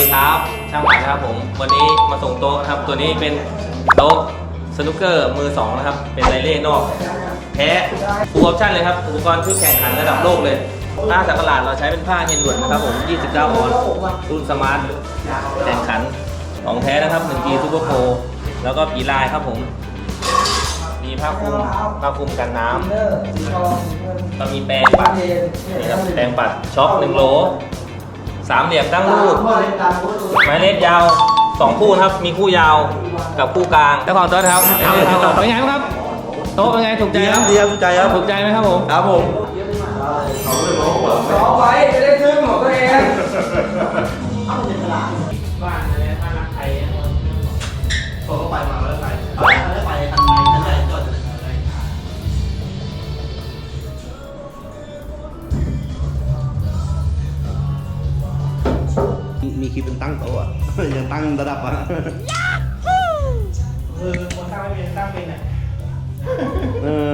ดีครับ ช่างหวานะครับผม วันนี้มาส่งโต๊ะนะครับ ตัวนี้เป็นโต๊ะสนุกเกอร์มือสองนะครับ เป็นไรเล่นอกแท้ฟูลออปชั่นเลยครับ อุปกรณ์ชุดแข่งขันระดับโลกเลยผ้าสักหลาดเราใช้เป็นผ้าเฮนวดนะครับผม 29 ออนรุ่นสมาร์ทแข่งขันของแท้นะครับ 1G Super Pro แล้วก็ผีลายครับผม มีผ้าคลุมผ้าคลุมกันน้ำก็มีแปรงปัดนี่ครับแปรงปัดช็อคหนึ่งโหล สามเหลี่ยมตั้งรูปไม้เล็กยาวสองคู่นะครับ มีคู่ยาวกับคู่กลางเจ้าของโต๊ะครับเป็นไงบ้างครับ โต๊ะเป็นไงถูกใจดีไหคมรับดีครับถูกใจครับถูกใจไหมครับผมครับผม อะยังตั้งระดับอะเออคนตั้งไม่เป็นตั้งเป็นอะเออ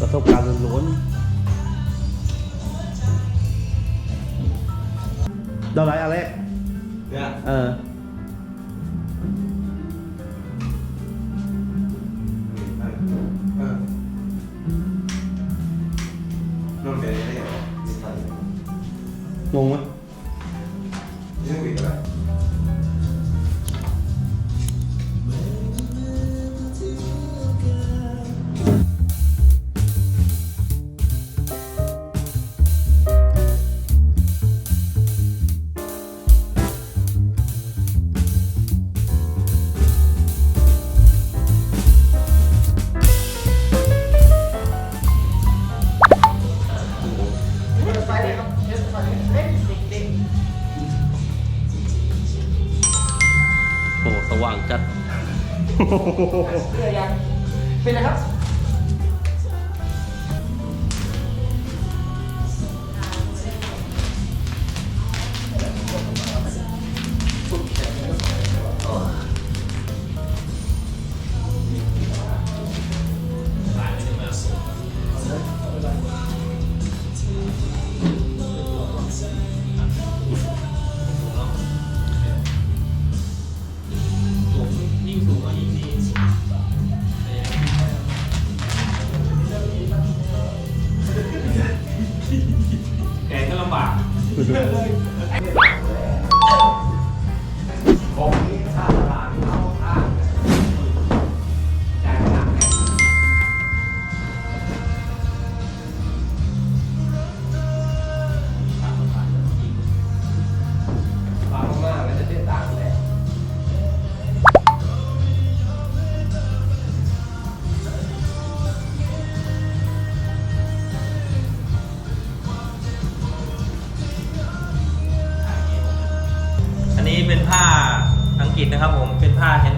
ประสบการณ์ล้วนๆดอลไลท์อะไรก ว่างจัดเป็นไรครับ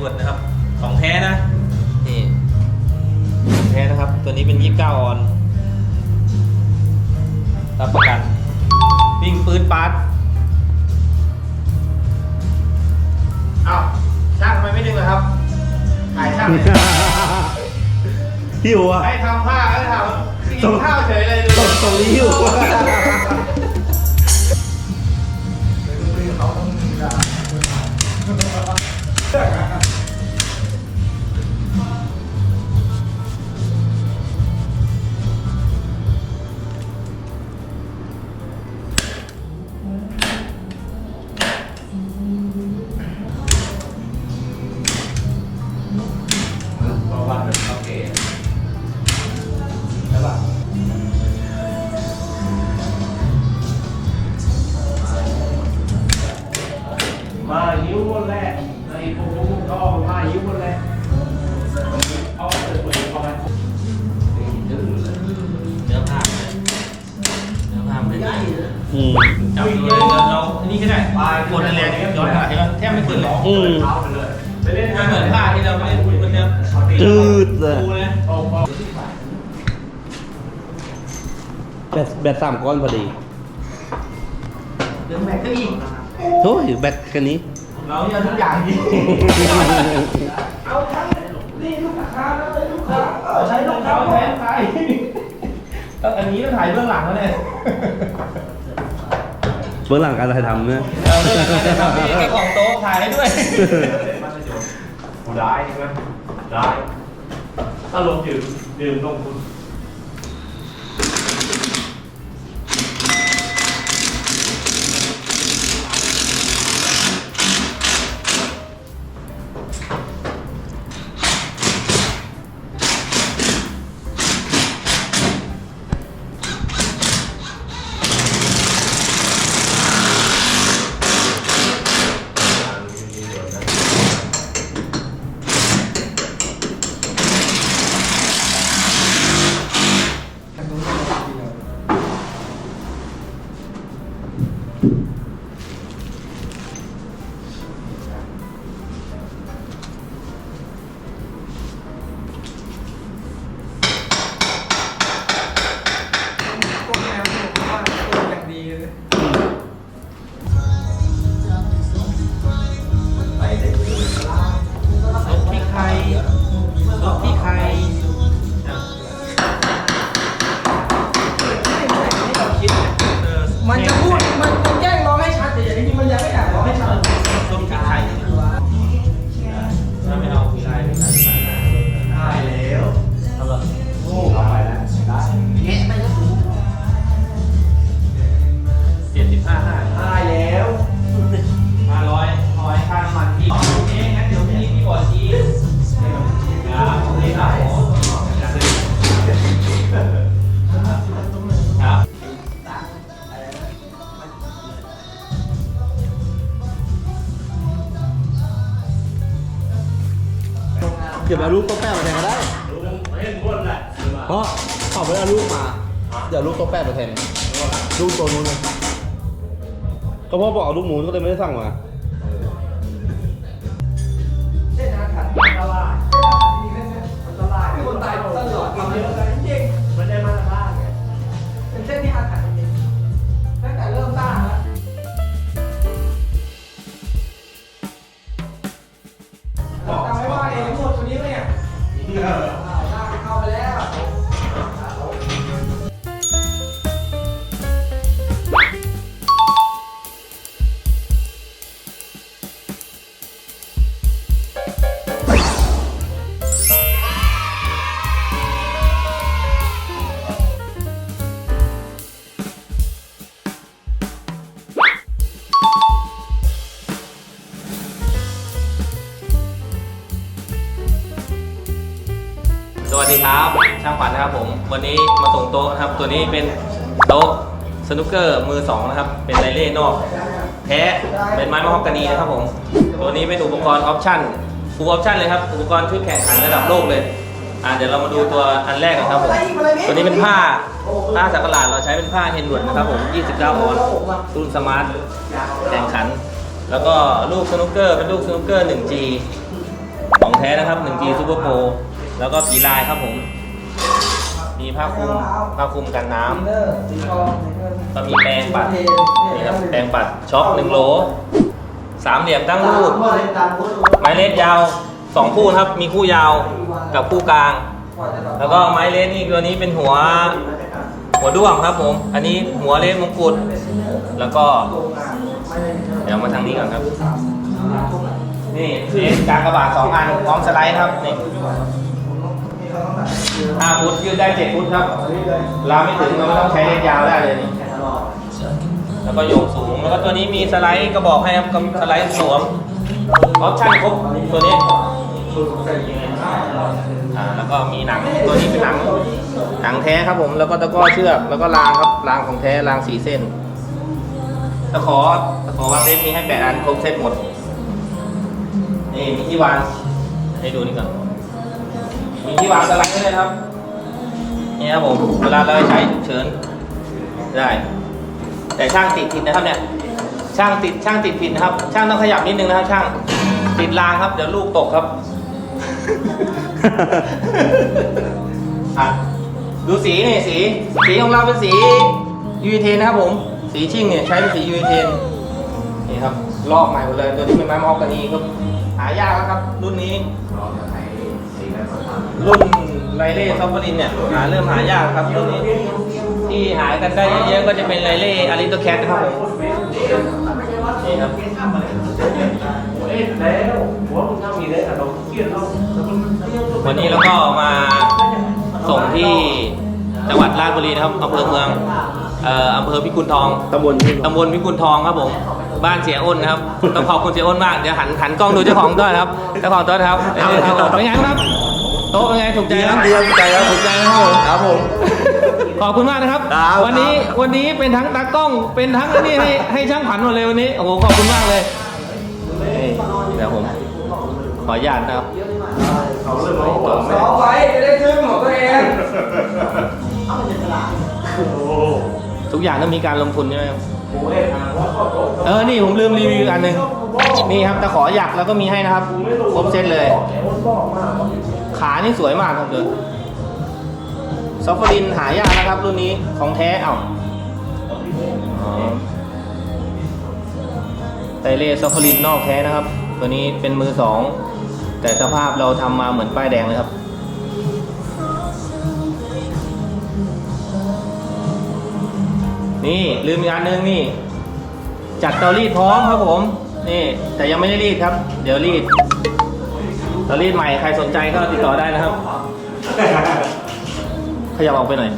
วิร์ดนะครับ ของแท้นะ นี่ของแท้นะครับ ตัวนี้เป็น 29 ออน รับประกัน วิ่งปืนปาร์ตอ้าวช่างทำไมไม่ดึงเลยครับ ถ่ายช่างหิวอะให้ทำผ้าให้ทำกินข้าวเฉยเลยตรงตรงนี้หิวอะเพ ก็ได้กดแรงๆย้อนกลับเห็นไหมแทบไม่ขึ้นเลยอืมมันเหมือนผ้าที่เราไม่ได้มันจะจืดเลยฟูเลยแบตแบตสามก้อนพอดีเรื่องแม็กก็อีกโอ้ยแบตแค่นี้เราเอาทุกอย่างที่เอาทั้งนี่ลูกค้าแล้วเลยลูกค้าเอาใช้รองเท้าแทนไปต้องอันนี้ต้องถ่ายเบื้องหลังแล้วเนี่ย เบื้องหลังการถ่ายทำเนี่ยเราเรื่องการจะทำเองให้ของโต๊ะถ่ายให้ด้วยได้ใช่ไหมได้ถ้าลงดื่มดื่มลงคุณ เก็บเอาลูกโต๊ะแป้งมาแทนก็ได้เพราะเขาไม่เอาลูกมา เดี๋ยวลูกโต๊ะแป้งมาแทนลูกตัวนู้นเลยก็พ่อบอกเอาลูกหมูก็เลยไม่ได้สั่งมาเส้นอาถรรพ์อันตรายเส้นอาถรรพ์นี่เส้นอันตรายคนตายตลอดทำเยอะ วันนี้มาส่งโต๊ะนะครับ ตัวนี้เป็นโต๊ะสนุกเกอร์มือสองนะครับ เป็นไดเล่นอก แท้เป็นไม้มะฮอกกานีนะครับผม ตัวนี้เป็นอุปกรณ์ออปชั่นฟูลออปชั่นเลยครับ อุปกรณ์ชุดแข่งขันระดับโลกเลย อ่าเดี๋ยวเรามาดูตัวอันแรกกันครับผม ตัวนี้เป็นผ้า ผ้าสักหลาดเราใช้เป็นผ้าเฮนวดนะครับผม 29 ออนซ์รุ่นสมาร์ทแข่งขัน แล้วก็ลูกสนุกเกอร์เป็นลูกสนุกเกอร์ 1G ของแท้นะครับ 1G Super Pro แล้วก็ผีลายครับผม มีผ้าคลุมผ้าคลุมกันน้ำก็มีแปรงปัดนี่ครับแปรงปัดช็อคหนึ่งโหลสามเหลี่ยมตั้งรูปไม้เล็ดยาวสองคู่ครับ มีคู่ยาวกับคู่กลาง แล้วก็ไม้เล็ดนี่ตัวนี้เป็นหัว หัวด้วงครับผม อันนี้หัวเล็ดมงกุฎแล้วก็ เดี๋ยวมาทางนี้ก่อนครับ นี่เลนกากระบาดสองอันพร้อมสไลด์ครับนี่ ห้าฟุตยืดได้เจ็ดฟุตครับเราไม่ถึงเราไม่ต้องใช้เลนยาวได้เลยนี่แล้วก็โยกสูงแล้วก็ตัวนี้มีสไลด์กระบอกให้ครับสไลด์สวมออปชั่นครบตัวนี้แล้วก็มีหนังตัวนี้เป็นหนังหนังแท้ครับผมแล้วก็ตะก้อเชือกแล้วก็รางครับรางของแท้รางสีเส้นตะขอตะขอวางเล่นมีให้แปดอันครบเซตหมดนี่มีที่วางให้ดูนี่ก่อน มีที่วางสไลด์ด้วยนะครับนี่ครับผมเวลาเราใช้ฉุกเฉินได้ แต่ช่างติดผิดนะครับเนี่ยช่างติดช่างติดผิดนะครับ ช่างต้องขยับนิดนึงนะครับ ช่างติดรางครับ เดี๋ยวลูกตกครับดูสีนี่สี สีของเราเป็นสียูวีเทนนะครับผม สีชิ่งเนี่ยใช้เป็นสียูวีเทนนี่ครับลอกใหม่หมดเลยตัวนี้เป็นไม้มอกกานีครับหายากแล้วครับ รุ่นนี้ รุ่นไรเล่ซอฟเฟอรินเนี่ยหาเริ่มหายากครับรุ่นนี้ ที่หายกันได้เยอะๆก็จะเป็นไรเล่อาริโตแคทนะครับผมนี่ครับเอ๊ะแล้วหัวมึงทำมีได้แต่เราเครียดเราแต่มันวันนี้เราก็มาส่งที่จังหวัดราชบุรีนะครับอำเภอเมืองเอ่ออำเภอพิกุลทองตำบลที่ตำบลพิกุลทองครับผมบ้านเสียอ้นนะครับต้องขอบคุณเสียอ้นมากเดี๋ยวหันหันกล้องดูเจ้าของด้วยนะครับเจ้าของโต๊ะนะครับเป็นไงครับ โต๊ะเป็นไงถูกใจไหมดีครับดีใจครับถูกใจนะครับผมครับผม ขอบคุณมากนะครับ ครับวันนี้วันนี้เป็นทั้งตากล้องเป็นทั้งอันนี่ให้ให้ช่างผันหมดเลยวันนี้โอ้โหขอบคุณมากเลยนี่เดี๋ยวผม ขออนุญาตนะครับเขาเริ่มร้องตัวแม่ซ้อมไว้จะได้ซื้อของตัวเองโอ้โหทุกอย่างต้องมีการลงทุนใช่ไหมครับโอ้เอ๊ะว่าก็โตเออ นี่ผมลืมรีวิวอันหนึ่ง นี่ครับตะขอหยักแล้วก็มีให้นะครับครบเซตเลย ขานี่สวยมากครับเดี๋ยซอฟฟอรินหายากนะครับ รุ่นนี้ของแท้เอ้าไตเล่ซอฟฟอรินนอกแท้นะครับ ตัวนี้เป็นมือสองแต่สภาพเราทำมาเหมือนป้ายแดงเลยครับนี่ลืมอีกอันหนึงนี่ จัดเตารีดพร้อมครับผม นี่แต่ยังไม่ได้รีดครับ เดี๋ยวรีดเตารีดใหม่ใครสนใจก็ติดต่อได้นะครับ ขยับออกไปหน่อย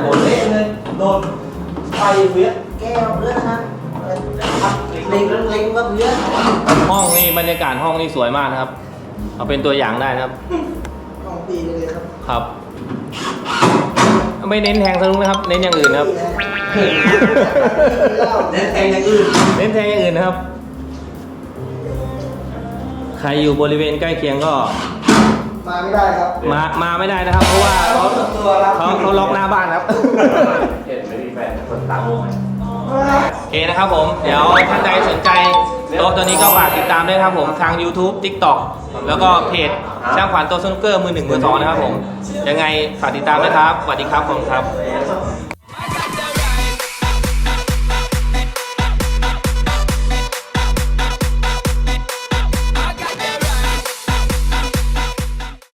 โอ้เละเลยโดนไฟเวียแก้วเพื่อนนะเล็งเล็งว่าเพื่อนห้องนี่บรรยากาศห้องนี่สวยมากนะครับ เอาเป็นตัวอย่างได้นะครับของปีไปเลยครับ ครับ ไม่เน้นแทงสนุกนะครับ เน้นอย่างอื่นนะครับ เน้นแทงอย่างอื่นเน้นแทงอย่างอื่นนะครับ ใครอยู่บริเวณใกล้เคียงก็ มาไม่ได้ครับ มามาไม่ได้นะครับ เพราะว่าเขาตัวครับเขาเขาล็อกหน้าบ้านครับ เห็นไม่มีแฟนคนตามไหมโอเคนะครับผม เดี๋ยวท่านใดสนใจโต๊ะตัวนี้ก็ฝากติดตามด้วยนะครับผม ทาง YouTube TikTok แล้วก็เพจ ช่างขวัญโต๊ะสนุกเกอร์มือหนึ่งมือสองนะครับผม ยังไงฝากติดตามนะครับสวัสดีครับผมครับ